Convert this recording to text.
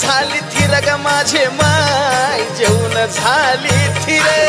झाली थिर ग माझे माय. जेवण झाली थिरे